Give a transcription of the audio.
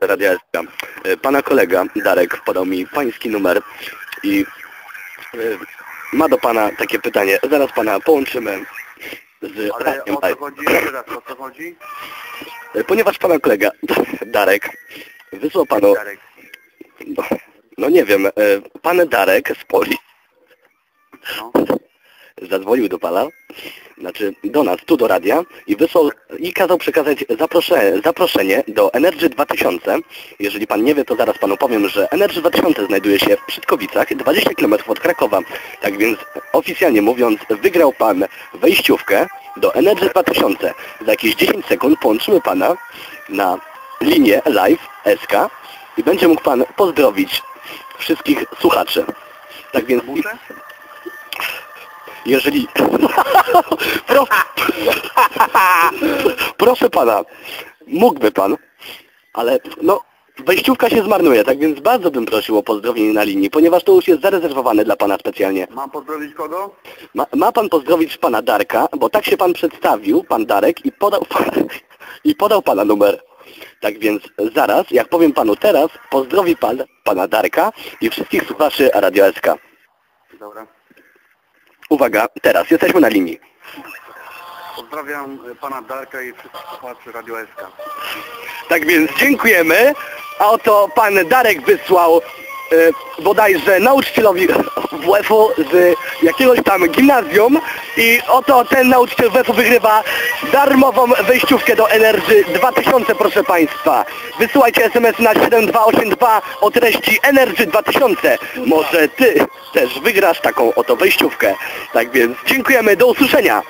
Radia SK. E, Pana kolega Darek podał mi pański numer i e, ma do pana takie pytanie. Zaraz pana połączymy z Ale o co chodzi? O co chodzi? E, Ponieważ pana kolega Darek wysłał panu, Darek. no, no nie wiem, e, pan Darek z Poli No. Zadzwonił do pana, znaczy do nas, tu do radia i wysłał i kazał przekazać zaproszenie, zaproszenie do Energy 2000. Jeżeli pan nie wie, to zaraz panu powiem, że Energy 2000 znajduje się w Przytkowicach, 20 km od Krakowa. Tak więc oficjalnie mówiąc, wygrał pan wejściówkę do Energy 2000. Za jakieś 10 sekund połączymy pana na linię live SK i będzie mógł pan pozdrowić wszystkich słuchaczy. Tak więc? Jeżeli... Pro... Proszę pana, mógłby pan, ale no wejściówka się zmarnuje, tak więc bardzo bym prosił o pozdrowienie na linii, ponieważ to już jest zarezerwowane dla pana specjalnie. Mam pozdrowić kogo? Ma, ma pan pozdrowić pana Darka, bo tak się pan przedstawił, pan Darek, i podał, pan, i podał pana numer. Tak więc zaraz, jak powiem panu teraz, pozdrowi pan pana Darka i wszystkich słuchaczy Radio SK. Dobra. Uwaga, teraz jesteśmy na linii. Pozdrawiam e, pana Darka i wszystkich słuchaczy Radio SK. Tak więc dziękujemy. A oto pan Darek wysłał bodajże nauczycielowi WF-u z jakiegoś tam gimnazjum i oto ten nauczyciel WF-u wygrywa darmową wejściówkę do Energy 2000 proszę Państwa. Wysyłajcie SMS na 7282 o treści Energy 2000. Może Ty też wygrasz taką oto wejściówkę. Tak więc dziękujemy, do usłyszenia.